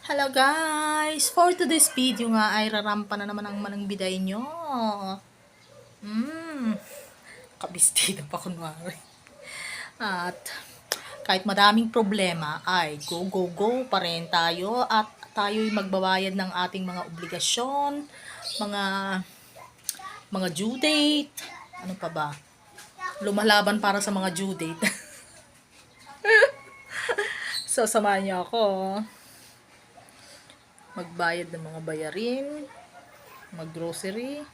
Hello guys! For today's video nga ay rarampa na naman ang manang biday nyo. Mmm, kabistida pa kunwari. At kahit madaming problema ay go go go pa rin tayo at tayo'y magbabayad ng ating mga obligasyon, mga mga due date, ano pa ba? Lumalaban para sa mga due date. so, samahan niyo ako magbayad ng mga bayarin, maggrocery.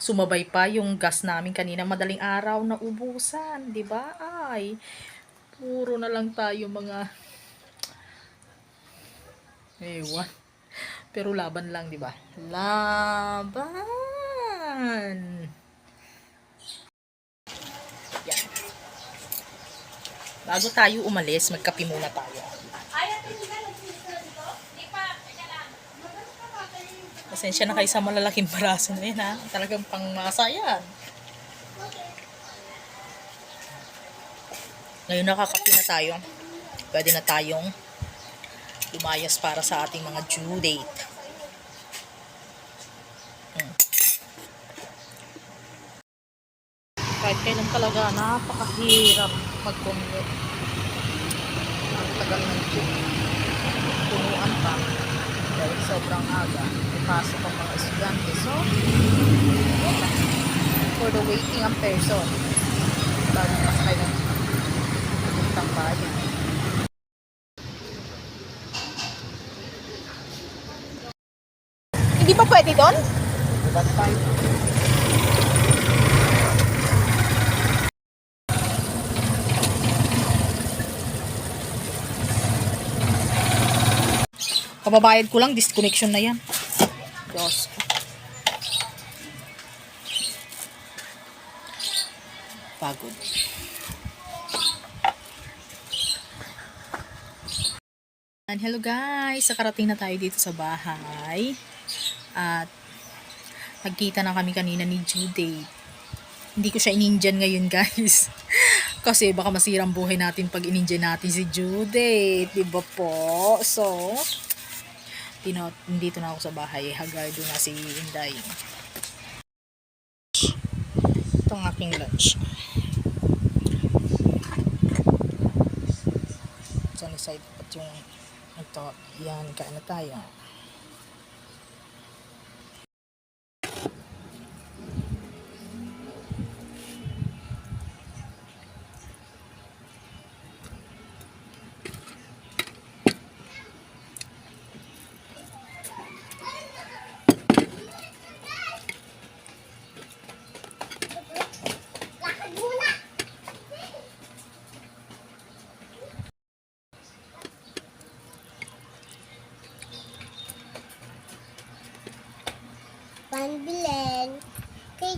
Sumabay pa yung gas namin kanina madaling araw na ubusan, 'di ba? Ay, puro na lang tayo mga ewan. Pero laban lang, 'di ba? Laban. Yan. Bago tayo umalis, magkape muna tayo. Pasensya na kayo sa malalaking baraso na yun ha. Talagang pangmasa yan. Ngayon nakakapi na tayo. Pwede na tayong lumayas para sa ating mga due date. Hmm. Kahit kailan talaga, napakahirap mag-commute. Ang tagal ng jeep. Pa dahil sobrang aga. May pasok ang mga estudyante. So, for the waiting ang person. Bago masakay ng pupuntang bayan. Hindi pa pwede doon? Kababayad ko lang, disconnection na yan. Diyos. Pagod. And hello guys! Nakarating na tayo dito sa bahay. At nagkita na kami kanina ni Jude. Hindi ko siya ininjan ngayon guys. Kasi baka masirang buhay natin pag ininjan natin si Jude. Diba po? So, Tino, dito na ako sa bahay. Hagardo na si Inday. Ito ang aking lunch. Sunny side pat yung ito. Yan, kain na tayo. Panbilen. Kay